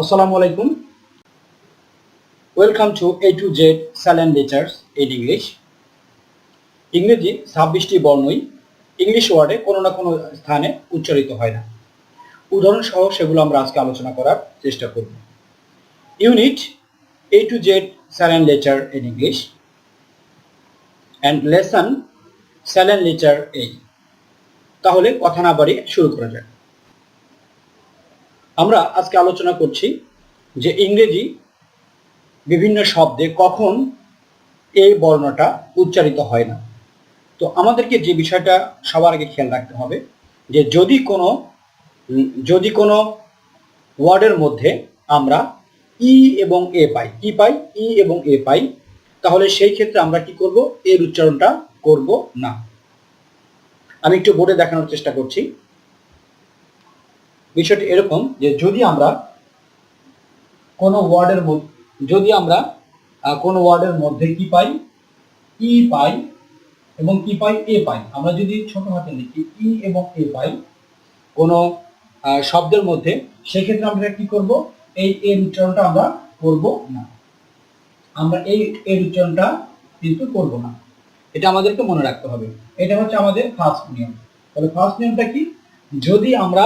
Assalamu alaikum. Welcome to A to Z silent letters in English. ইংরেজি ছাব্বিশটি বর্ণই English ওয়ার্ডে কোনো না কোনো স্থানে উচ্চারিত হয় না উদাহরণ সহ সেগুলো আমরা আজকে আলোচনা করার চেষ্টা করব unit A to Z silent letter in English and lesson silent letter এই তাহলে কথা না বাড়িয়ে শুরু করা যাক আমরা আজকে আলোচনা করছি যে ইংরেজি বিভিন্ন শব্দে কখন এই বর্ণটা উচ্চারিত হয় না। তো আমাদেরকে যে বিষয়টা সবার আগে খেয়াল রাখতে হবে যে যদি কোনো যদি কোনো ওয়ার্ডের মধ্যে আমরা ই এবং এ পাই, কি পাই? ই এবং এ পাই, তাহলে সেই ক্ষেত্রে আমরা কি করব? এর উচ্চারণটা করব না। আমি একটু বোর্ডে দেখানোর চেষ্টা করছি। বিষয়টি এরকম যে যদি আমরা কোনো ওয়ার্ডের মধ্যে, যদি আমরা কোনো ওয়ার্ডের মধ্যে কি পাই? ই পাই এবং কি পাই? এ পাই। আমরা যদি ছোট হাতে লিখি ই এবং এ পাই কোনো শব্দের মধ্যে, সেক্ষেত্রে আমরা কি করব? এই এর উচ্চারণটা আমরা করব না। আমরা এই এর উচ্চারণটা কিন্তু করব না। এটা আমাদেরকে মনে রাখতে হবে। এটা হচ্ছে আমাদের ফার্স্ট নিয়ম। তাহলে ফার্স্ট নিয়মটা কি? যদি আমরা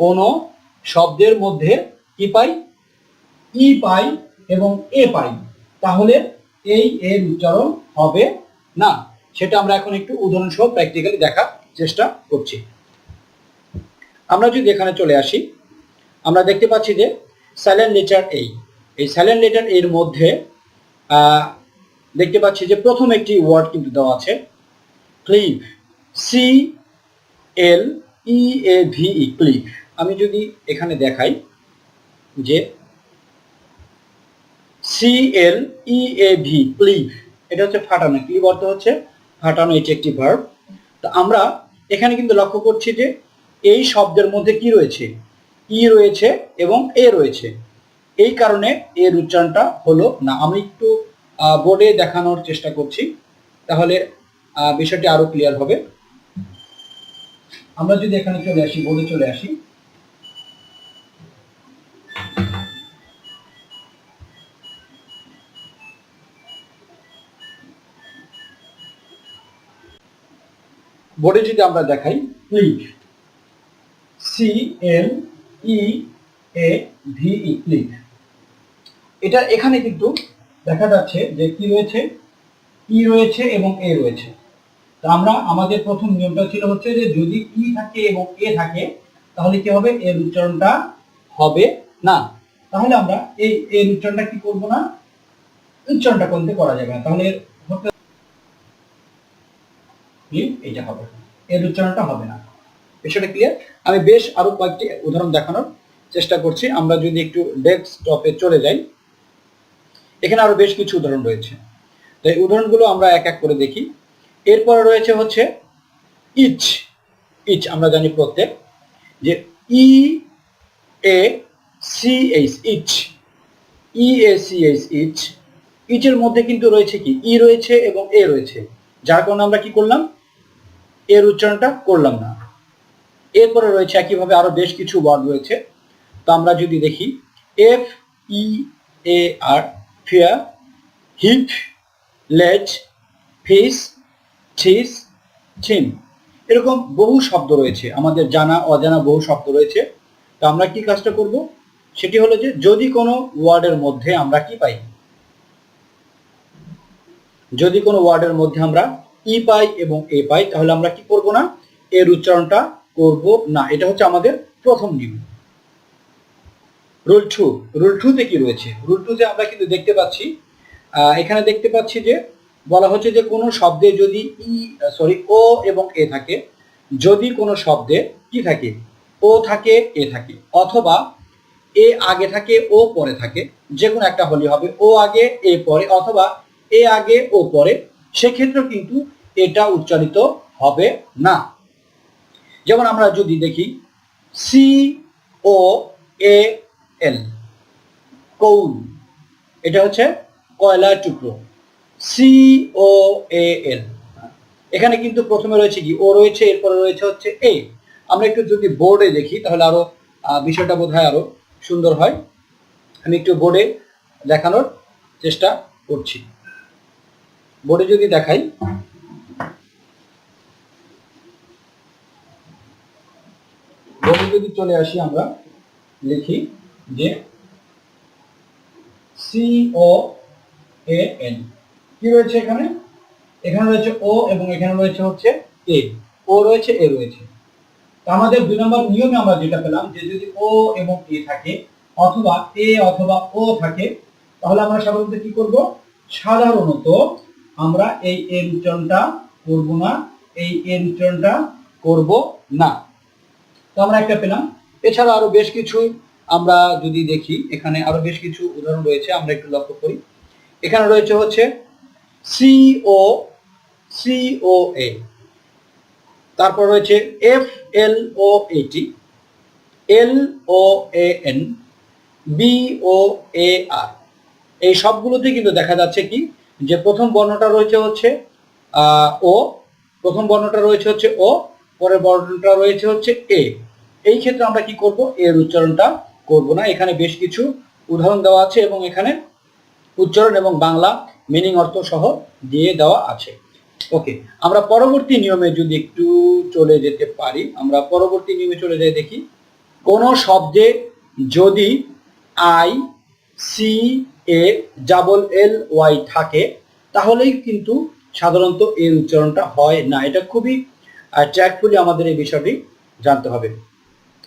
কোনো শব্দের মধ্যে কি পাই? ই পাই এবং এ পাই। তাহলে এই এর উচ্চারণ হবে না। সেটা আমরা এখন একটু উদাহরণ সহ প্র্যাকটিক্যালি দেখার চেষ্টা করছি। আমরা যদি এখানে চলে আসি, আমরা দেখতে পাচ্ছি যে সাইলেন্ট লেটার এই এই সাইলেন্ট লেটার এর মধ্যে দেখতে পাচ্ছি যে প্রথম একটি ওয়ার্ড কিন্তু দেওয়া আছে। ক্লিভ C L E A V ই ক্লিভ আমি যদি এখানে দেখাই যে C L E A V ক্লিভ এটা হচ্ছে ফাটানো ক্লিভ অর্থ হচ্ছে ফাটানো এটি একটি ভার্ব তো আমরা এখানে কিন্তু লক্ষ্য করছি যে এই শব্দের মধ্যে কি রয়েছে? ই রয়েছে এবং এ রয়েছে। এই কারণে এর উচ্চারণটা হলো না। আমি একটু বোর্ডে দেখানোর চেষ্টা করছি, তাহলে বিষয়টি আরও ক্লিয়ার হবে। আমরা যদি এখানে চলে আসি বোর্ডে চলে আসি। বোর্ডে যদি আমরা দেখাই click C L E A V E click এটা এখানে কিন্তু দেখা যাচ্ছে যে কি রয়েছে? ই রয়েছে এবং এ রয়েছে। তো আমরা, আমাদের প্রথম নিয়মটা ছিল হচ্ছে যে যদি ই থাকে এবং এ থাকে, তাহলে কি হবে? এর উচ্চারণটা হবে না। তাহলে আমরা এই এর উচ্চারণটা কি করব না? উচ্চারণটা করতে করা যাবে না। তাহলে এর হতে কি? এইটা হবে। এর উচ্চারণটা হবে না। বিষয়টা ক্লিয়ার আমি বেশ আরও কয়েকটি উদাহরণ দেখানোর চেষ্টা করছি। আমরা যদি একটু ডেস্কটপে চলে যাই। এখানে আরও বেশ কিছু উদাহরণ রয়েছে। তো এই উদাহরণগুলো আমরা এক এক করে দেখি। এরপরে রয়েছে হচ্ছে ইচ। ইচ আমরা জানি প্রত্যেক। যে E A C H, each. E A C H, each. ইচের মধ্যে কিন্তু রয়েছে কি? ই রয়েছে এবং এ রয়েছে। যার কারণে আমরা কি করলাম? এর উচ্চারণটা করলাম না। এরপরে রয়েছে একইভাবে আরও বেশ কিছু ওয়ার্ড রয়েছে। তো আমরা যদি দেখি F E A R fear hit লেজ ফিস চিস চিম এরকম বহু শব্দ রয়েছে, আমাদের জানা, অজানা বহু শব্দ রয়েছে। তো আমরা কি কাজটা করব? সেটি হলো যে যদি কোনো ওয়ার্ডের মধ্যে আমরা কি পাই? যদি কোনো ওয়ার্ডের মধ্যে আমরা ই পাই এবং এ পাই তাহলে আমরা কি করব না? এর উচ্চারণটা করব না। এটা হচ্ছে আমাদের প্রথম নিয়ম। রুল টু রুল টুতে কি রয়েছে? রুল টুতে আমরা কিন্তু দেখতে পাচ্ছি এখানে দেখতে পাচ্ছি যে, বলা হচ্ছে যে কোনো শব্দে যদি ই সরি ও এবং এ থাকে, যদি কোনো শব্দে কি থাকে? ও থাকে এ থাকে, অথবা এ আগে থাকে ও পরে থাকে যে কোনো একটা হলে হবে ও আগে এ পরে, অথবা এ আগে ও পরে, সেক্ষেত্রেও কিন্তু এটা উচ্চারিত হবে না। যেমন আমরা যদি দেখি সি ও এ এল কৌল। এটা হচ্ছে কয়লার টুকরো সি ও এ এল এখানে কিন্তু প্রথমে রয়েছে কি? ও রয়েছে, এরপরে রয়েছে হচ্ছে এ আমরা একটু যদি বোর্ডে দেখি, তাহলে আরও বিষয়টা বোধ হয় আরও সুন্দর হয়। আমি একটু বোর্ডে দেখানোর চেষ্টা করছি। বোর্ডে যদি দেখাই বোর্ডে যদি চলে আসি আমরা, লিখি যে সি ও এ এন কি রয়েছে এখানে? এখানে রয়েছে ও এবং এখানে রয়েছে হচ্ছে এ ও রয়েছে এ রয়েছে। আমাদের দুই নম্বর নিয়মে আমরা যেটা পেলাম, যে যদি ও এবং এ থাকে, অথবা এ অথবা ও থাকে, তাহলে আমরা সাধারণত কি করব? সাধারণত আমরা এই এর উচ্চারণটা করব না, এই এর উচ্চারণটা করব না। তো আমরা একটা পেলাম। এছাড়া আরও বেশ কিছু আমরা যদি দেখি, এখানে আরও বেশ কিছু উদাহরণ রয়েছে, আমরা একটু লক্ষ্য করি। এখানে রয়েছে হচ্ছে সি ও সি ও এ তারপর রয়েছে এফ এল ও এটি এল ও এ এন বি ও এ আর এই সবগুলোতে কিন্তু দেখা যাচ্ছে কি, যে প্রথম বর্ণটা রয়েছে হচ্ছে ও প্রথম বর্ণটা রয়েছে হচ্ছে ও পরের বর্ণটা রয়েছে হচ্ছে এ এই ক্ষেত্রে আমরা কি করব? এর উচ্চারণটা করব না। এখানে বেশ কিছু উদাহরণ দেওয়া আছে এবং এখানে উচ্চারণ এবং বাংলা মিনিং অর্থ সহ দিয়ে দেওয়া আছে। ওকে আমরা পরবর্তী নিয়মে যদি একটু চলে যেতে পারি, আমরা পরবর্তী নিয়মে চলে যাই দেখি। কোন শব্দে যদি I C A double L Y থাকে, তাহলেই কিন্তু সাধারণত এর উচ্চারণটা হয় না। এটা খুবই ট্র্যাকফুলি আমাদের এই বিষয়টি জানতে হবে।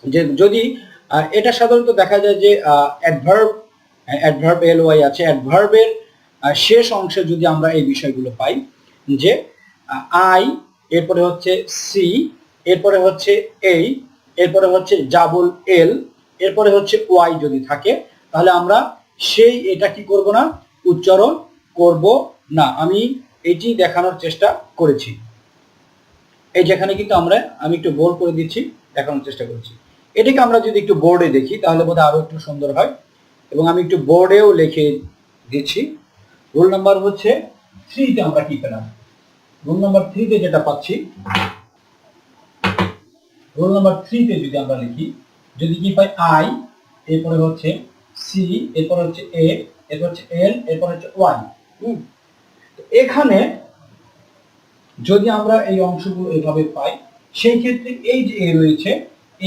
যে যদি এটা সাধারণত দেখা যায় যে অ্যাডভার্ব অ্যাডভার্ব এল ওয়াই আছে। অ্যাডভার্বের শেষ অংশে যদি আমরা এই বিষয়গুলো পাই, যে আই এরপরে হচ্ছে সি এরপরে হচ্ছে এই এরপরে হচ্ছে ডাবল এল এরপরে হচ্ছে ওয়াই যদি থাকে, তাহলে আমরা সেই এটা কি করব না? উচ্চারণ করব না। আমি এটি দেখানোর চেষ্টা করেছি। এই যেখানে কিন্তু আমরা, আমি একটু বোল্ড করে দিচ্ছি, দেখানোর চেষ্টা করছি। এটাকে আমরা যদি একটু বোর্ডে দেখি, তাহলে বোধহয় আরও একটু সুন্দর হয়। এবং আমি একটু বোর্ডেও লিখে দিচ্ছি। রোল নাম্বার হচ্ছে থ্রিতে আমরা কি পেলাম? রোল নাম্বার থ্রিতে যেটা পাচ্ছি রোল নাম্বার থ্রিতে যদি আমরা লিখি, যদি কি পাই আই এরপরে হচ্ছে সি এরপরে হচ্ছে এ এরপর হচ্ছে এল এরপর হচ্ছে ওয়াই হুম? এখানে যদি আমরা এই অংশগুলো এভাবে পাই, সেই ক্ষেত্রে এই যে এ রয়েছে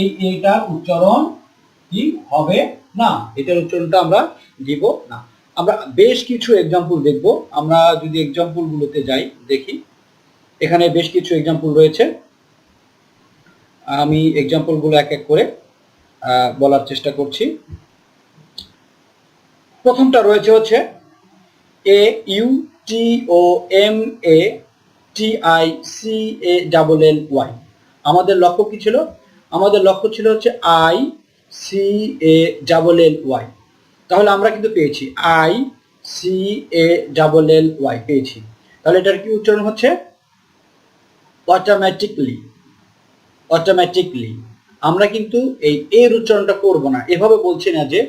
এই এটার উচ্চারণ কি হবে না? এটার উচ্চারণটা আমরা দিব না। আমরা বেশ কিছু এক্সাম্পল দেখব। আমরা যদি এক্সাম্পলগুলোতে যাই, দেখি। এখানে বেশ কিছু এক্সাম্পল রয়েছে। আমি এক্সাম্পলগুলো এক এক করে বলার চেষ্টা করছি। প্রথমটা রয়েছে হচ্ছে A U T O M A T I C A double L Y আমাদের লক্ষ্য কি ছিল? আমাদের লক্ষ্য ছিল হচ্ছে I, C, A double L Y তাহলে আমরা কিন্তু পেয়েছি। I, C, A double L Y পেয়েছি। তাহলে এটার কি উচ্চারণ হচ্ছে? অটোমেটিকলি অটোমেটিকলি আমরা কিন্তু এই এর উচ্চারণটা করব না। এভাবে বলছি না যে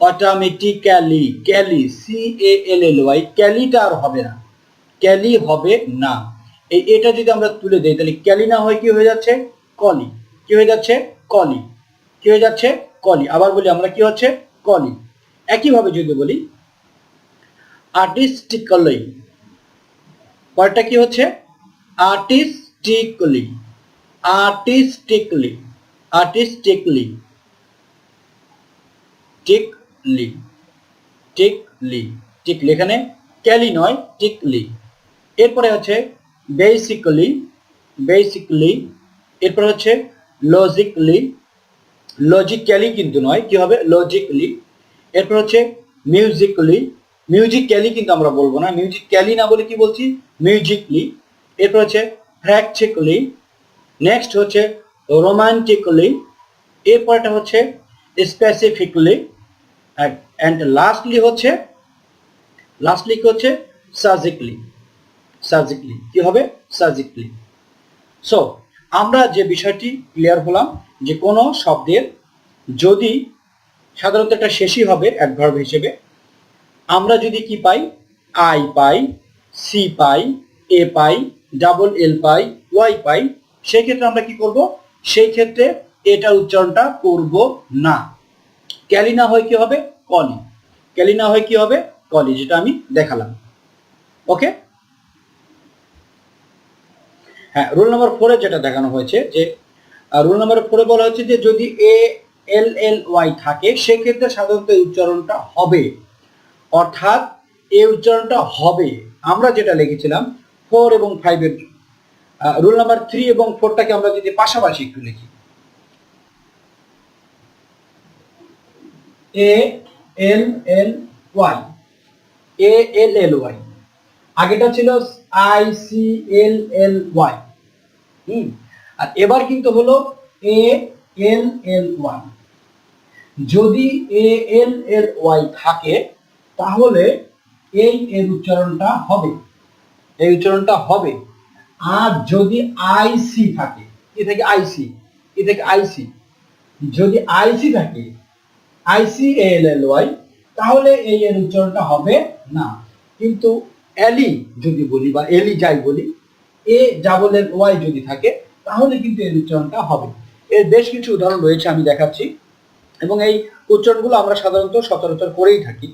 automatically cally C A L L Y ক্যালিটা আর হবে না। ক্যালি হবে না। এই এটা যদি আমরা তুলে দেই, তাহলে ক্যালি না হয় কি হয়ে যাচ্ছে? কলি। কি হয়ে যাচ্ছে? কলি। কি হয়ে যাচ্ছে? কলি। আবার বলি আমরা কি হচ্ছে? কলি। একইভাবে যদি বলি আর্টিস্টিক্যালি পরেরটা কি হচ্ছে? আর্টিস্টিকলি আর্টিস্টিকলি আর্টিস্টিকলি টিকলি টিকলি টিকলি এখানে ক্যালি নয় টিকলি এরপরে হচ্ছে বেসিক্যালি বেসিক্যালি এরপরে হচ্ছে লজিক্যালি লজিক্যালি কিন্তু নয়, কি হবে? লজিক্যালি এরপর হচ্ছে মিউজিক্যালি মিউজিক্যালি কিন্তু আমরা বলব না মিউজিক্যালি না বলে কি বলছি? মিউজিকলি এরপর হচ্ছে প্র্যাকটিক্যালি নেক্সট হচ্ছে রোমান্টিক্যালি এরপরটা হচ্ছে স্পেসিফিকলি অ্যান্ড লাস্টলি হচ্ছে লাস্টলি হচ্ছে? সার্জিক্যালি সার্জিক্যালি কি হবে? সার্জিক্যালি সো আমরা যে বিষয়টি ক্লিয়ার হলাম যে কোনো শব্দের যদি সাধারণত একটা শেষই হবে অ্যাডভার্ব হিসেবে, আমরা যদি কি পাই? আই পাই সি পাই এ পাই ডাবল এল পাই ওয়াই পাই সেই ক্ষেত্রে আমরা কি করব? সেই ক্ষেত্রে এটার উচ্চারণটা করব না। ক্যালি না হয় কি হবে? কলি। ক্যালি না হয় কি হবে? কলি, যেটা আমি দেখালাম। ওকে হ্যাঁ রোল নাম্বার ফোরে যেটা দেখানো হয়েছে যে রোল নাম্বার ফোরে বলা হচ্ছে যে যদি এ এল এল ওয়াই থাকে, সেক্ষেত্রে সাধারণত এই উচ্চারণটা হবে। অর্থাৎ এই উচ্চারণটা হবে। আমরা যেটা লিখেছিলাম ফোর এবং ফাইভের রোল নাম্বার থ্রি এবং ফোরটাকে আমরা যদি পাশাপাশি একটু লিখি। এ L L Y A L L Y আগেটা ছিল I C L L Y hmm, আর এবার কিন্তু হলো এ এল এল ওয়াই যদি এ এল এল ওয়াই থাকে, তাহলে এই এর উচ্চারণটা হবে। এই উচ্চারণটা হবে। আর যদি আইসি থাকে, এ থেকে আইসি এ থেকে আইসি যদি আইসি থাকে আইসি এল এল ওয়াই তাহলে এই এর উচ্চারণটা হবে না। কিন্তু এলি যদি বলি বা এলি যাই বলি, এ ডাবল এল ওয়াই যদি থাকে, তাহলে কিন্তু এর উচ্চারণটা হবে। এর বেশ কিছু উদাহরণ রয়েছে আমি দেখাচ্ছি। এবং এই উচ্চারণগুলো আমরা সাধারণত সচরাচর করেই থাকি।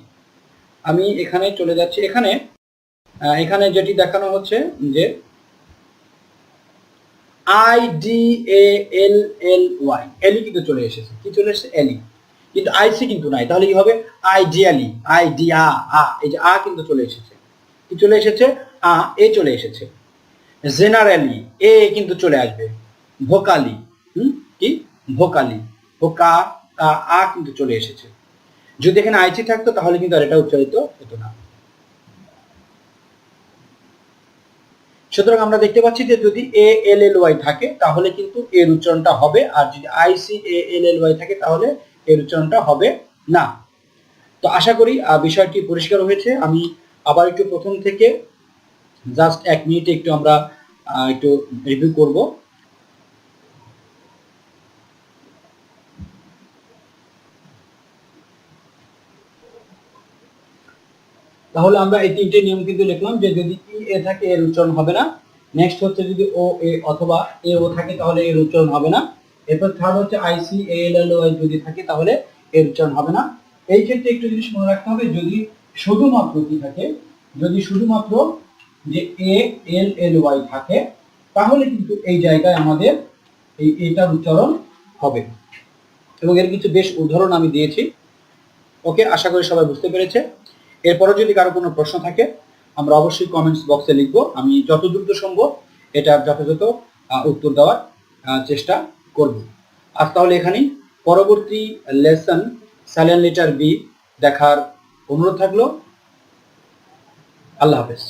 আমি এখানে চলে যাচ্ছি। এখানে এখানে যেটি দেখানো হচ্ছে যে I D A L L Y. Ally কিন্তু চলে এসেছে। কি চলে এসেছে? এলি। কিন্তু আইসি কিন্তু নাই। তাহলে কি হবে? I D ally I D আ আ। এই যে আ কিন্তু চলে এসেছে। কি চলে এসেছে? আ, এ চলে এসেছে। জেনারেলি, এ কিন্তু চলে আসবে। ভোকালি, হুম? কি? ভোকালি। ভোকা কা আ কিন্তু চলে এসেছে। যদি এখানে আইসি থাকতো, তাহলে কিন্তু আর এটা উচ্চারিত হতো না। সুতরাং আমরা দেখতে পাচ্ছি যে যদি এ, এল এল, ওয়াই থাকে, তাহলে কিন্তু এর উচ্চারণটা হবে। আর যদি আইসি এ, এল এল, ওয়াই থাকে, তাহলে এর উচ্চারণটা হবে না। তো আশা করি বিষয়টি পরিষ্কার হয়েছে। আমি আবার একটু প্রথম থেকে জাস্ট এক মিনিটে একটু আমরা একটু রিভিউ করব। তাহলে আমরা এই তিনটে নিয়ম কিন্তু লিখলাম যে যদি ই এ থাকে, এর উচ্চারণ হবে না। নেক্সট হচ্ছে যদি ও এ অথবা এ ও থাকে, তাহলে এর উচ্চারণ হবে না। এরপর থার্ড হচ্ছে আইসি এল এল ওয়াই যদি থাকে, তাহলে এর উচ্চারণ হবে না। এই ক্ষেত্রে একটু জিনিস মনে রাখতে হবে, যদি শুধুমাত্র কি থাকে? যদি শুধুমাত্র যে এ এল এল ওয়াই থাকে, তাহলে কিন্তু এই জায়গায় আমাদের এই এটার উচ্চারণ হবে। এবং এর কিছু বেশ উদাহরণ আমি দিয়েছি। ওকে? আশা করি সবাই বুঝতে পেরেছে। এরপরে যদি কারও কোনো প্রশ্ন থাকে, আমরা অবশ্যই কমেন্টস বক্সে লিখব। আমি যত দ্রুত সম্ভব এটার যথাযথ উত্তর দেওয়ার চেষ্টা করব। আজ তাহলে এখানেই। পরবর্তী লেসন সাইলেন্ট লেটার বি দেখার অনুরোধ থাকল আল্লাহ হাফেজ।